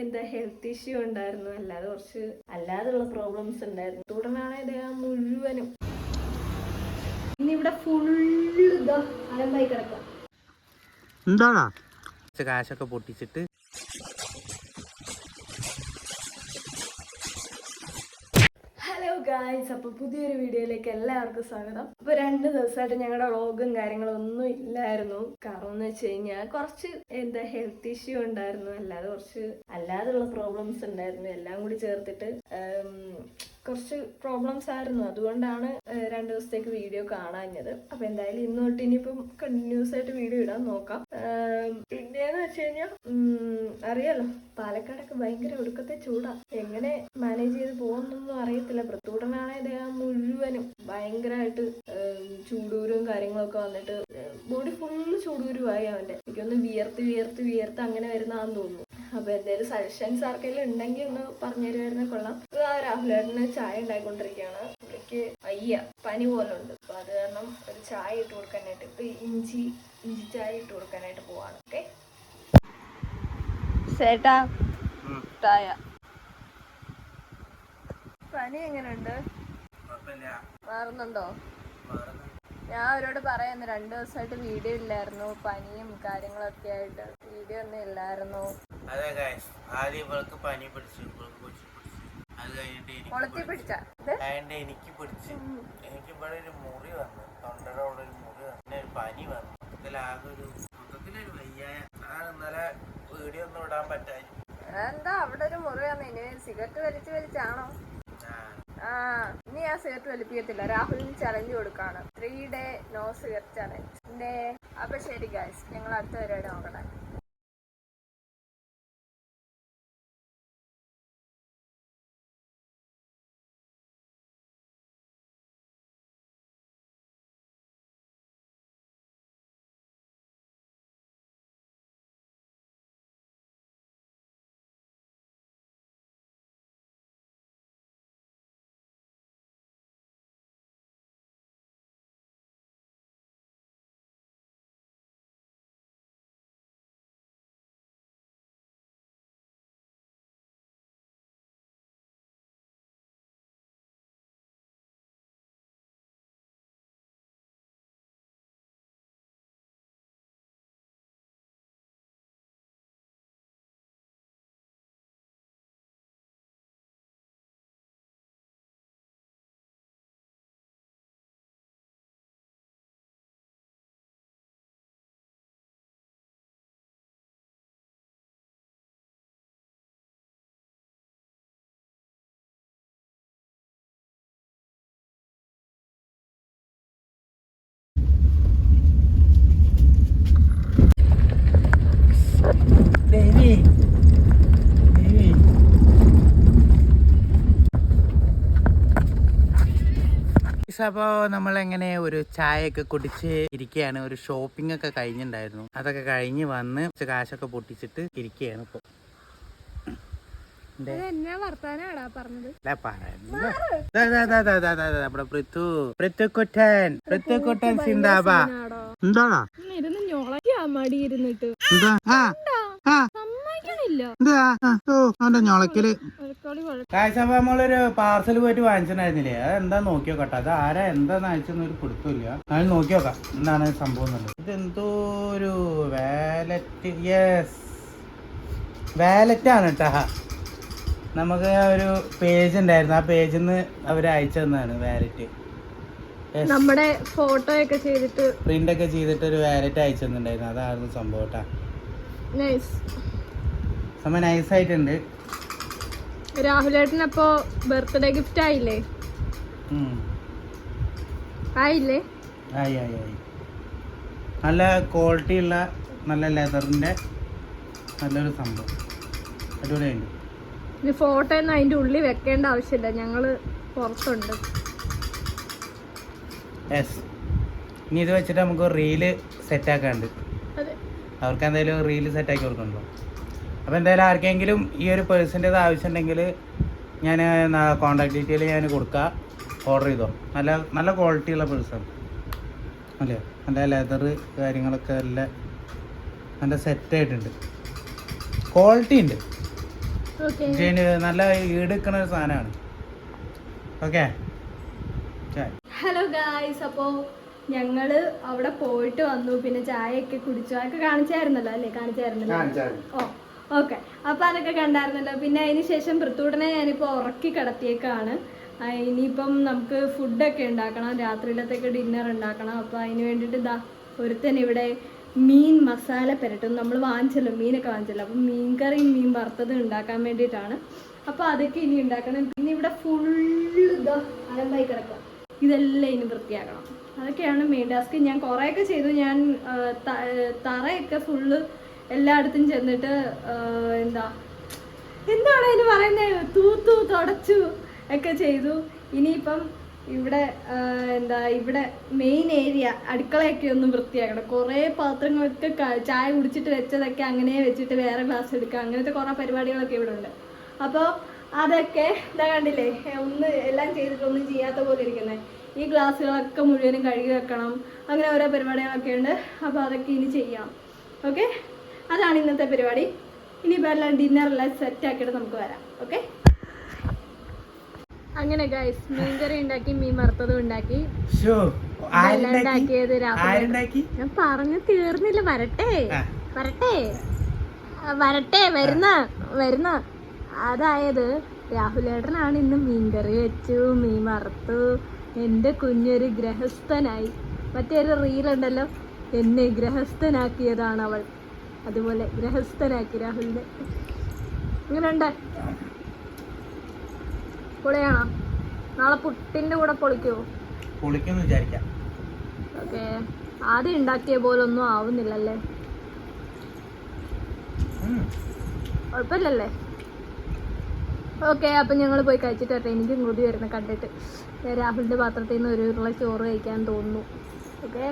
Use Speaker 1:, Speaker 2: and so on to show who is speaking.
Speaker 1: എന്താ health issue ഉണ്ടായിരുന്നു. അല്ലാതെ കുറച്ച് അല്ലാതെയുള്ള പ്രോബ്ലംസ് ഉണ്ടായിരുന്നു. തുടർന്നാണ് ഇദ്ദേഹം മുഴുവനും ഇനി ഇന്നിവിടെ ഫുള്ള് ഇതാ അലമ്പായി കിടക്കാം
Speaker 2: എന്താണ് കാശൊക്കെ പൊട്ടിച്ചിട്ട്
Speaker 1: ഗായ്സ് അപ്പോൾ പുതിയൊരു വീഡിയോയിലേക്ക് എല്ലാവർക്കും സ്വാഗതം. അപ്പോൾ രണ്ട് ദിവസമായിട്ട് ഞങ്ങളുടെ വ്ളോഗും കാര്യങ്ങളും ഒന്നും ഇല്ലായിരുന്നു. കാരണം എന്ന് വെച്ച് കഴിഞ്ഞാൽ കുറച്ച് എന്താ ഹെൽത്ത് ഇഷ്യൂ ഉണ്ടായിരുന്നു. അല്ലാതെ കുറച്ച് അല്ലാതെയുള്ള പ്രോബ്ലംസ് ഉണ്ടായിരുന്നു. എല്ലാം കൂടി ചേർത്തിട്ട് കുറച്ച് പ്രോബ്ലംസ് ആയിരുന്നു. അതുകൊണ്ടാണ് രണ്ടു ദിവസത്തേക്ക് വീഡിയോ കാണാഞ്ഞത്. അപ്പൊ എന്തായാലും ഇന്ന് തൊട്ട് ഇനിയിപ്പം കണ്ടിന്യൂസ് ആയിട്ട് വീഡിയോ ഇടാൻ നോക്കാം. പിന്നെയെന്ന് വെച്ച് കഴിഞ്ഞാൽ അറിയാലോ പാലക്കാടൊക്കെ ഭയങ്കര ഒടുക്കത്തെ ചൂടാ. എങ്ങനെ മാനേജ് ചെയ്ത് പോകുന്നൊന്നും അറിയത്തില്ല. പ്രത്തൂടനാണ് ഇദ്ദേഹം മുഴുവനും. ഭയങ്കരമായിട്ട് ചൂടൂരും കാര്യങ്ങളൊക്കെ വന്നിട്ട് ബോഡി ഫുള്ള് ചൂടൂരുമായി അവന്റെ എനിക്കൊന്ന് വിയർത്ത് വിയർത്ത് വിയർത്ത് അങ്ങനെ വരുന്നതാന്ന് തോന്നുന്നു. അപ്പൊ എന്തെങ്കിലും സജഷൻസ് ആർക്കെങ്കിലും ഉണ്ടെങ്കിൽ ഒന്ന് പറഞ്ഞു തരുമായിരുന്നു കൊള്ളാം. ഇത് ആ രാഹുലേട്ടന് ചായ ഉണ്ടായിക്കൊണ്ടിരിക്കുകയാണ്. പുള്ളിക്ക് അയ്യ പനി പോലെ ഉണ്ട് അപ്പൊ അത് കാരണം ഒരു ചായ ഇട്ട് കൊടുക്കാനായിട്ട്. ഇപ്പൊ ഇഞ്ചി ഇഞ്ചി ചായ ഇട്ട് കൊടുക്കാനായിട്ട് പോവാണ്. ഓക്കെ? ചേട്ടാ ചായ. പനി എങ്ങനെയുണ്ട് മാറുന്നുണ്ടോ. ഞാൻ അവരോട് പറയാന്ന് രണ്ടു ദിവസമായിട്ട് വീഡിയോ ഇല്ലായിരുന്നു. പനിയും കാര്യങ്ങളൊക്കെ ആയിട്ട് വീഡിയോ ഒന്നും ഇല്ലായിരുന്നു.
Speaker 2: അതെ ഗായ്സ് ആദ്യം ഇവൾക്ക് പനി പിടിച്ചു ഇവൾക്ക് കൊച്ചു പിടിച്ചു. അത് കഴിഞ്ഞിട്ട് എനിക്ക്
Speaker 1: പിടിച്ച.
Speaker 2: എനിക്ക് പിടിച്ച്. എനിക്ക് ഇവിടെ ഒരു മുറി വന്നു. തൊണ്ടയുടെ അവിടെ ഒരു മുറി വന്നു. പിന്നെ ഒരു പനി വന്നു. മൊത്തത്തിലാകെ ഒരു മൊത്തത്തിലൊരു വയ്യായ ആ ഇന്നലെ വീഡിയോ ഒന്നും ഇടാൻ പറ്റായി
Speaker 1: എന്താ അവിടെ ഒരു മുറി വന്നു? ഇനി സിഗരറ്റ് വലിച്ചു വലിച്ചാണോ? ആ. ഇനി ഞാൻ സിഗരറ്റ് വലിപ്പിക്കത്തില്ല. രാഹുലിന് ചലഞ്ച് കൊടുക്കാണ്. Three day no cigarette challenge അപ്പൊ ശരി ഗായ്സ് ഞങ്ങൾ അടുത്ത പരിപാടി നോക്കട്ടെ.
Speaker 2: അപ്പോൾ നമ്മളെങ്ങനെ ഒരു ചായയൊക്കെ കുടിച്ച് ഇരിക്കുകയാണ് ഒരു ഷോപ്പിംഗ് ഒക്കെ കഴിഞ്ഞിട്ടുണ്ടായിരുന്നു അതൊക്കെ കഴിഞ്ഞ് വന്ന് കുറച്ച് കാശൊക്കെ പൊട്ടിച്ചിട്ട് ഇരിക്കുകയാണ് ഇപ്പോൾ നമ്മുടെ പൃഥു. പൃഥുക്കുട്ടൻ പൃഥുക്കുട്ടൻ സിന്ദാബാ. എന്താടാ?
Speaker 1: ഇരുന്ന് ഞൊളക്കാ മടി ഇരുന്നിട്ട്
Speaker 2: എന്താ? ആ ആ എന്താ ആ, ഓ അവന്റെ ഞൊളക്കൽ
Speaker 1: ഒരക്കളി
Speaker 2: കാഴ്ച നമ്മളൊരു പാർസൽ പോയിട്ട് വാങ്ങിച്ചിട്ടുണ്ടായിരുന്നില്ലേ? അത് എന്താ നോക്കി നോക്കട്ടെ. അത് ആരാ എന്താന്ന് അയച്ചെന്ന് ഒരു പിടുത്തമില്ല അത് നോക്കി നോക്കാം. എന്താണ് സംഭവം എന്നുള്ളത്. ഇത് എന്തോ ഒരു വാലറ്റ്. യെസ് വാലറ്റ് ആണ് കേട്ടാ. നമുക്ക് ഒരു പേജ് ഉണ്ടായിരുന്നു. ആ പേജിൽ നിന്ന് അവർ അയച്ചു തന്നതാണ് വാലറ്റ്.
Speaker 1: നമ്മുടെ ഫോട്ടോ ഒക്കെ ചെയ്തിട്ട്
Speaker 2: പ്രിന്റ് ഒക്കെ ചെയ്തിട്ട് ഒരു വാലറ്റ് അയച്ചു തന്നിട്ടുണ്ടായിരുന്നു. അതായിരുന്നു സംഭവം കേട്ടാ.
Speaker 1: നൈസ്
Speaker 2: സംഭവം നൈസായിട്ടുണ്ട്
Speaker 1: രാഹുലേട്ടനപ്പോ ബർത്ത്ഡേ ഗിഫ്റ്റ് ആയില്ലേ. ആയില്ലേ?
Speaker 2: ആയി ആയി ആയി. നല്ല ക്വാളിറ്റി ഉള്ള നല്ല ലെതറിന്റെ നല്ലൊരു സംഭവം. അടിപൊളിയുണ്ട്
Speaker 1: ഇനി ഫോട്ടോ ഒന്നും അതിന്റെ ഉള്ളിൽ വെക്കേണ്ട ആവശ്യമില്ല. ഞങ്ങൾ പുറത്തുണ്ട്.
Speaker 2: യെസ് ഇനി ഇത് വെച്ചിട്ട് നമുക്ക് റീൽ സെറ്റ്
Speaker 1: ആക്കാണ്ട്
Speaker 2: അവർക്ക് എന്തായാലും റീൽ സെറ്റ് ആക്കി കൊടുക്കണല്ലോ അപ്പോൾ എന്തായാലും ആർക്കെങ്കിലും ഈ ഒരു പേഴ്സിന്റെത് ആവശ്യമുണ്ടെങ്കിൽ ഞാൻ കോൺടാക്ട് ഡീറ്റെയിൽ ഞാൻ കൊടുക്കാം. ഓർഡർ ചെയ്തോ. നല്ല നല്ല ക്വാളിറ്റി ഉള്ള പേഴ്സാണ്. അല്ലേ? നല്ല ലെതർ കാര്യങ്ങളൊക്കെ നല്ല നല്ല സെറ്റായിട്ടുണ്ട് ക്വാളിറ്റി ഉണ്ട്. നല്ല ഈടുക്കണ ഒരു സാധനമാണ്. ഓക്കെ
Speaker 1: ഹലോ ഗായ്സ് അപ്പോൾ ഞങ്ങൾ അവിടെ പോയിട്ട് വന്നു. പിന്നെ ചായയൊക്കെ കുടിച്ചു. അതൊക്കെ കാണിച്ചായിരുന്നല്ലോ അല്ലേ? കാണിച്ചായിരുന്നല്ലോ. Oh okay. അപ്പോൾ അതൊക്കെ കണ്ടായിരുന്നല്ലോ. പിന്നെ അതിന് ശേഷം പൃത്തൂടനെ ഞാനിപ്പോൾ ഉറക്കി കിടത്തിയേക്കാണ്. ഇനിയിപ്പം നമുക്ക് ഫുഡൊക്കെ ഉണ്ടാക്കണം. രാത്രിയിലത്തേക്ക് ഡിന്നർ ഉണ്ടാക്കണം. അപ്പോൾ അതിന് വേണ്ടിയിട്ട് ഇതാ ഒരുത്തൻ ഇവിടെ മീൻ മസാല പെരട്ടും. നമ്മൾ വാങ്ങിച്ചല്ലോ മീനൊക്കെ വാങ്ങിച്ചല്ലോ. അപ്പം മീൻ കറി മീൻ വറുത്തത് ഉണ്ടാക്കാൻ വേണ്ടിയിട്ടാണ്. അപ്പോൾ അതൊക്കെ ഇനി ഉണ്ടാക്കണം. പിന്നെ ഇവിടെ ഫുള്ള് ഇതാ അലമ്പായി കിടക്കുക. ഇതെല്ലാം ഇനി വൃത്തിയാക്കണം. അതൊക്കെയാണ് മെയിൻ ടാസ്ക് ഞാൻ കുറേയൊക്കെ ചെയ്തു. ഞാൻ തറയൊക്കെ ഫുള്ള് എല്ലായിടത്തും ചെന്നിട്ട് എന്താ എന്താണ് അതിന് പറയുന്നത് തൂത്തു തുടച്ചു ഒക്കെ ചെയ്തു. ഇനിയിപ്പം ഇവിടെ എന്താ ഇവിടെ മെയിൻ ഏരിയ അടുക്കളയൊക്കെ ഒന്ന് വൃത്തിയാക്കണം. കുറേ പാത്രങ്ങളൊക്കെ ചായ കുടിച്ചിട്ട് വെച്ചതൊക്കെ അങ്ങനെ വെച്ചിട്ട് വേറെ ഗ്ലാസ് എടുക്കുക അങ്ങനത്തെ കുറേ പരിപാടികളൊക്കെ ഇവിടെ ഉണ്ട്. അപ്പോൾ അതൊക്കെ ഇതാ കണ്ടില്ലേ? ഒന്ന് എല്ലാം ചെയ്തിട്ടൊന്നും ചെയ്യാത്ത പോലെ ഇരിക്കുന്നത് ഈ ഗ്ലാസ്സുകളൊക്കെ മുഴുവനും കഴുകി വെക്കണം. അങ്ങനെ ഓരോ പരിപാടികളൊക്കെ ഉണ്ട്. അപ്പോൾ അതൊക്കെ ഇനി ചെയ്യാം. ഓക്കെ അതാണ് ഇന്നത്തെ പരിപാടി. ഇനിയിപ്പോൾ എല്ലാം ഡിന്നറെല്ലാം സെറ്റ് ആക്കിയിട്ട് നമുക്ക് വരാം. ഓക്കെ അങ്ങനെ ഗൈസ് മീൻകറി ഉണ്ടാക്കി മീൻ വറുത്തതും ഉണ്ടാക്കി. ഉണ്ടാക്കിയത് ഞാൻ പറഞ്ഞു തീർന്നില്ല. വരട്ടെ. വരട്ടെ. വരട്ടെ. വരുന്ന. വരുന്ന. അതായത് രാഹുലേട്ടനാണ് ഇന്ന് മീൻകറി വെച്ചു മീൻ വറുത്തു. എന്റെ കുഞ്ഞൊരു ഗ്രഹസ്ഥനായി മറ്റൊരു റീലുണ്ടല്ലോ എന്നെ ഗ്രഹസ്ഥനാക്കിയതാണ് അവൾ. അതുപോലെ ഗ്രഹസ്ഥനാക്കി രാഹുലിനെ. ഇങ്ങനെയുണ്ട് പൊളിയാണോ? നാളെ പുട്ടിന്റെ കൂടെ പൊളിക്കുമോ
Speaker 2: പൊളിക്കെന്ന് വിചാരിക്കാം.
Speaker 1: ഓക്കെ. ആദ്യം ഉണ്ടാക്കിയ പോലെ ഒന്നും ആവുന്നില്ലല്ലേ. കുഴപ്പമില്ലല്ലേ? ഓക്കെ അപ്പം ഞങ്ങൾ പോയി കഴിച്ചിട്ട് വരട്ടെ. എനിക്കും കൂടി വരുന്ന കണ്ടിട്ട്. രാഹുലിന്റെ പാത്രത്തിൽ നിന്ന് ഒരു ഉരുള ചോറ് കഴിക്കാൻ തോന്നുന്നു. ഓക്കെ.